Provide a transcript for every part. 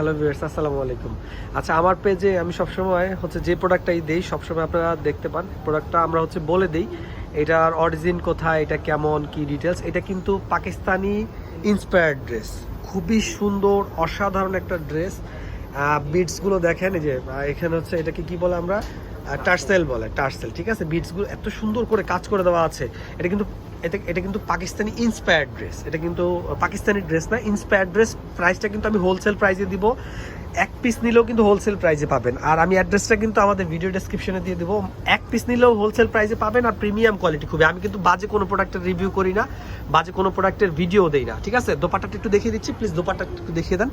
Hello viewers, আসসালামু আলাইকুম। আচ্ছা আমার পেজে আমি সবসময় হচ্ছে যে প্রোডাক্টটাই দেই, সবসময় আপনারা দেখতে পান। প্রোডাক্টটা আমরা হচ্ছে বলে দিই, এটার অরিজিন কোথায়, এটা কেমন, কি ডিটেলস এটা কিন্তু পাকিস্তানি ইন্সপায়ার্ড ড্রেস খুবই সুন্দর, অসাধারণ একটা ড্রেস বিটসগুলো দেখেন যে এখানে হচ্ছে এটাকে কি বলে আমরা? টার্সেল বলে, টার্সেল, ঠিক আছে? বিটসগুলো এত সুন্দর করে কাজ করে দেওয়া আছে। এটা কিন্তু এটা এটা কিন্তু পাকিস্তানি ইন্সপায়ার্ড ড্রেস এটা কিন্তু পাকিস্তানি ড্রেস না ইন্সপায়ার্ড ড্রেস প্রাইসটা কিন্তু আমি হোলসেল প্রাইসে দিব। এক পিস নিলেও কিন্তু হোলসেল প্রাইসে পাবেন। আর আমি অ্যাড্রেসটা কিন্তু আমাদের ভিডিও ডেসক্রিপশনে দিয়ে দেবো। এক পিস নিলেও হোলসেল প্রাইসে পাবেন আর প্রিমিয়াম কোয়ালিটি খুবই। আমি কিন্তু বাজে কোনো প্রোডাক্টের রিভিউ করি না, বাজে কোনো প্রোডাক্টের ভিডিও দেই না, ঠিক আছে? দোপাট্টাটা একটু দেখিয়ে দিচ্ছি। প্লিজ দোপাট্টা একটু দেখিয়ে দেন।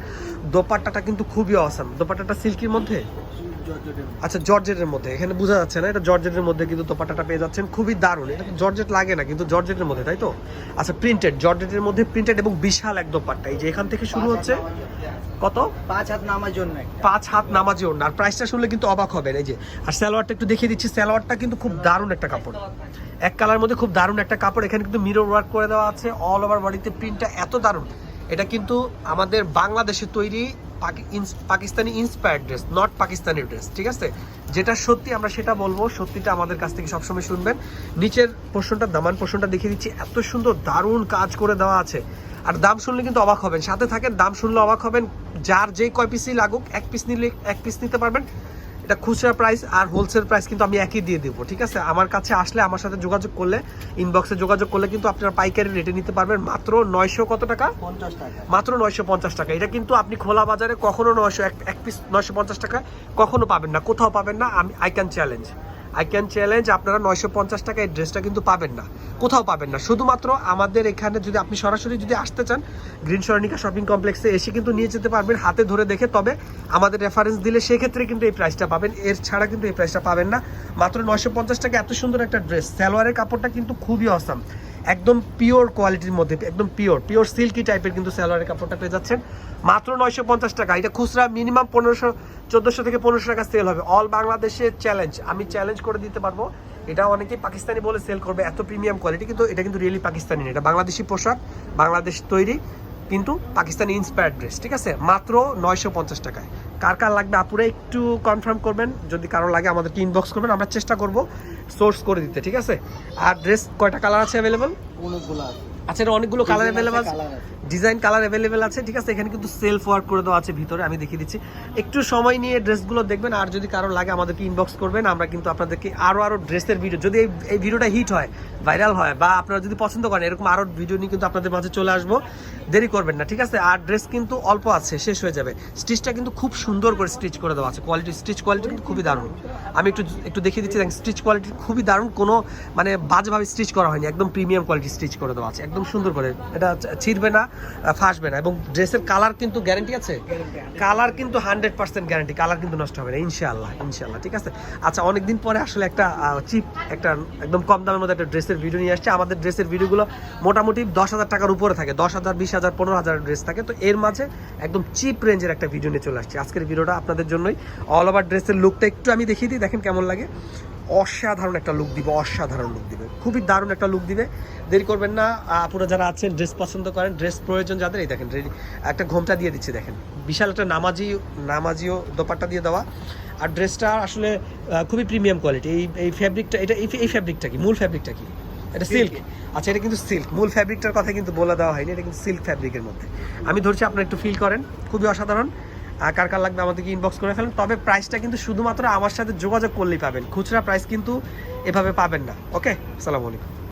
দোপাট্টাটা কিন্তু খুবই অসাম দোপাট্টাটা সিল্কির মধ্যে? আচ্ছা জর্জেটের মধ্যে। এখানে বোঝা যাচ্ছে না এটা জর্জেটের মধ্যে কিন্তু দোপাট্টাটা পেয়ে যাচ্ছেন। খুবই দারুণ। এটা জর্জেট লাগে না কিন্তু জর্জেটের মধ্যে তাই তো? আচ্ছা প্রিন্টেড জর্জেটের মধ্যে প্রিন্টেড এবং বিশাল এক দোপাট্টা। এই যে এখান থেকে শুরু হচ্ছে কত? পাঁচ হাত নামার জন্য পাঁচ হাত নামাজি ওড়না। আর প্রাইসটা শুনলে কিন্তু অবাক হবেন এই যে। আর সালোয়ারটা একটু দেখিয়ে দিচ্ছি সালোয়ারটা কিন্তু খুব দারুণ একটা কাপড়। এক কালার মধ্যে খুব দারুণ একটা কাপড়। এখানে কিন্তু মিরর ওয়ার্ক করে দেওয়া আছে। অল ওভার বডিতে প্রিন্টটা এত দারুণ। এটা কিন্তু আমাদের বাংলাদেশে তৈরি পাকি- Pakistani inspired dress not Pakistani dress ঠিক আছে? যেটা সত্যি আমরা সেটা বলব, সত্যিটা আমাদের কাছ থেকে সবসময় শুনবেন। নিচের পোর্শনটা দামান পোর্শনটা দেখিয়ে দিচ্ছি। এত সুন্দর, দারুণ কাজ করে দেওয়া আছে। আর দাম শুনলে কিন্তু অবাক হবেন। সাথে থাকেন, দাম শুনলে অবাক হবেন। যার যেই কয় পিসই লাগুক, এক পিস নিলে, এক পিস নিতে পারবেন। এটা খুচরা প্রাইস আর হোলসেল প্রাইস কিন্তু আমি একই দিয়ে দেবো ঠিক আছে? আমার কাছে আসলে আমার সাথে যোগাযোগ করলে ইনবক্সে যোগাযোগ করলে কিন্তু আপনারা পাইকারি রেটে নিতে পারবেন মাত্র নয়শো কত টাকা? পঞ্চাশ টাকা। মাত্র নয়শো পঞ্চাশ টাকা। এটা কিন্তু আপনি খোলা বাজারে কখনো নয়শো এক এক পিস নয়শো পঞ্চাশ টাকা কখনো পাবেন না কোথাও পাবেন না। আমি I can challenge I can challenge আপনারা নয়শো পঞ্চাশ টাকা এই ড্রেসটা কিন্তু পাবেন না। কোথাও পাবেন না। শুধুমাত্র আমাদের এখানে যদি আপনি সরাসরি যদি আসতে চান, গ্রিন সরণিকা শপিং কমপ্লেক্সে এসে কিন্তু নিয়ে যেতে পারবেন, হাতে ধরে দেখে। তবে আমাদের রেফারেন্স দিলে সেক্ষেত্রে কিন্তু এই প্রাইসটা পাবেন। এর ছাড়া কিন্তু এই প্রাইসটা পাবেন না। মাত্র নয়শো পঞ্চাশ টাকা এত সুন্দর একটা ড্রেস সালোয়ারের কাপড়টা কিন্তু খুবই অসাম একদম পিওর কোয়ালিটির মধ্যে, একদম পিওর পিওর সিল্কি টাইপের কিন্তু স্যালোয়ারের কাপড়টা পেয়ে যাচ্ছেন। মাত্র নয়শো পঞ্চাশ টাকা। এটা খুচরা মিনিমাম পনেরোশো, চোদ্দোশো থেকে পনেরোশো টাকা সেল হবে। অল বাংলাদেশে চ্যালেঞ্জ আমি চ্যালেঞ্জ করে দিতে পারব। এটা অনেকেই পাকিস্তানি বলে সেল করবে। এত প্রিমিয়াম কোয়ালিটি কিন্তু এটা কিন্তু রিয়েলি পাকিস্তানি না। এটা বাংলাদেশি পোশাক, বাংলাদেশ তৈরি। কিন্তু পাকিস্তানি ইন্সপায়ার্ড ড্রেস ঠিক আছে? মাত্র নয়শো পঞ্চাশ টাকায়। কার কার লাগবে আপুরা একটু কনফার্ম করবেন। যদি কারও লাগে আমাদেরকে ইনবক্স করবেন আমরা চেষ্টা করব সোর্স করে দিতে ঠিক আছে? আর ড্রেস কয়টা কালার আছে অ্যাভেলেবল অনেকগুলো আছে। আচ্ছা এর অনেকগুলো কালার অ্যাভেলেবল আছে। ডিজাইন কালার অ্যাভেলেবেল আছে ঠিক আছে? এখানে কিন্তু সেলফ ওয়ার্ক করে দেওয়া আছে ভিতরে আমি দেখিয়ে দিচ্ছি। একটু সময় নিয়ে ড্রেসগুলো দেখবেন আর যদি কারও লাগে আমাদেরকে ইনবক্স করবেন আমরা কিন্তু আপনাদেরকে আরও আরও ড্রেসের ভিডিও যদি এই এই ভিডিওটা হিট হয় ভাইরাল হয় বা আপনারা যদি পছন্দ করেন এরকম আরও ভিডিও নিয়ে কিন্তু আপনাদের মাঝে চলে আসব। দেরি করবেন না, ঠিক আছে? আর ড্রেস কিন্তু অল্প আছে, শেষ হয়ে যাবে। স্টিচটা কিন্তু খুব সুন্দর করে স্টিচ করে দেওয়া আছে। কোয়ালিটি স্টিচ কোয়ালিটি কিন্তু খুবই দারুণ। আমি একটু একটু দেখিয়ে দিচ্ছি, দেখেন স্টিচ কোয়ালিটি খুবই দারুণ। কোনো মানে বাজেভাবে স্টিচ করা হয়নি। একদম প্রিমিয়াম কোয়ালিটি স্টিচ করে দেওয়া আছে। একদম সুন্দর করে। এটা ছিঁড়বে না ফাঁসবে না। এবং ড্রেসের কালার কিন্তু গ্যারান্টি আছে? কালার কিন্তু হান্ড্রেড পার্সেন্ট গ্যারান্টি কালার কিন্তু নষ্ট হবে না। ইনশাআল্লাহ ইনশাআল্লাহ, ঠিক আছে? আচ্ছা অনেকদিন পরে আসলে একটা চিপ একটা একদম কম দামের মধ্যে একটা ড্রেসের ভিডিও নিয়ে আসছে। আমাদের ড্রেসের ভিডিওগুলো মোটামুটি দশ হাজার টাকার উপরে থাকে। দশ হাজার, বিশ হাজার, পনেরো হাজার ড্রেস থাকে। তো এর মাঝে একদম চিপ রেঞ্জের একটা ভিডিও নিয়ে চলে আসছে। আজকের ভিডিওটা আপনাদের জন্যই। অল ওভার ড্রেসের লুকটা একটু আমি দেখিয়ে দিই, দেখেন কেমন লাগে। অসাধারণ একটা লুক দিবে, অসাধারণ লুক দিবে। খুবই দারুণ একটা লুক দিবে। দেরি করবেন না, আপুরা যারা আছেন ড্রেস পছন্দ করেন ড্রেস প্রয়োজন যাদের, এই দেখেন একটা ঘোমটা দিয়ে দিচ্ছে, দেখেন। বিশাল একটা নামাজি, নামাজিও দোপাট্টা দিয়ে দেওয়া। আর ড্রেসটা আসলে খুবই প্রিমিয়াম কোয়ালিটি এই এই ফ্যাব্রিকটা এটা, এই ফ্যাব্রিকটা কি? মূল ফ্যাব্রিকটা কি? এটা সিল্ক আচ্ছা এটা কিন্তু সিল্ক মূল ফ্যাব্রিকটার কথা কিন্তু বলে দেওয়া হয়নি এটা কিন্তু সিল্ক ফ্যাব্রিকের মধ্যে। আমি ধরছি আপনারা একটু ফিল করেন। খুবই অসাধারণ। কার কার লাগবে আমাদেরকে ইনবক্স করে ফেলেন। তবে প্রাইসটা কিন্তু শুধুমাত্র আমার সাথে যোগাযোগ করলেই পাবেন। খুচরা প্রাইস কিন্তু এভাবে পাবেন না। ওকে আসসালামু আলাইকুম।